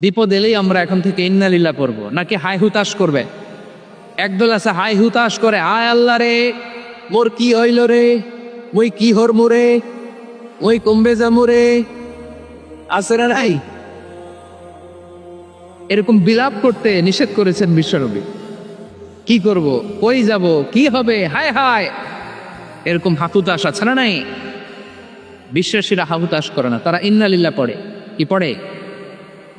বিপদ এলেই আমরা এখন থেকে ইন্নালিল্লা পড়ব। নাকি হাই হুতাশ করবে? একদল আছে হাই হুতাশ করে আয় আল্লাহ রে, মোর কি হইল রে? মুই কি হর মোরে ওই কমবে যামু রে? আছে না নাই? এরকম বিলাপ করতে নিষেধ করেছেন বিশ্বনবী। কি করব? কই যাব? কি হবে? হায় হায়! এরকম হাতুতাস আছে না নাই? বিশ্বাসীরা হাহুতাস করে না। তারা ইন্নালিল্লা পড়ে। কি পড়ে?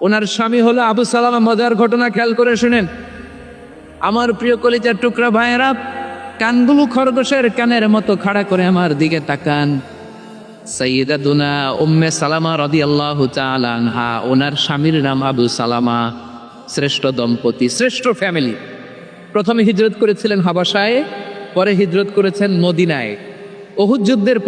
ওনার স্বামী হলো আবু সালামা মজার ঘটনা খেয়াল করে শুনেন। আমার প্রিয় কলিজার টুকরা ভাইয়েরা, কানগুলো খরগোশের কানের মতো খাড়া করে আমার দিকে তাকান। সৈয়দাদুনা উম্মে সালামা রাদিয়াল্লাহু তাআলা আনহা, ওনার স্বামীর নাম আবু সালামা। শ্রেষ্ঠ দম্পতি, শ্রেষ্ঠ ফ্যামিলি। প্রথমে হিজরত করেছিলেন হাবাসায় পরে হিজরত করেছেন মদিনায়। ওহুদ যুদ্ধের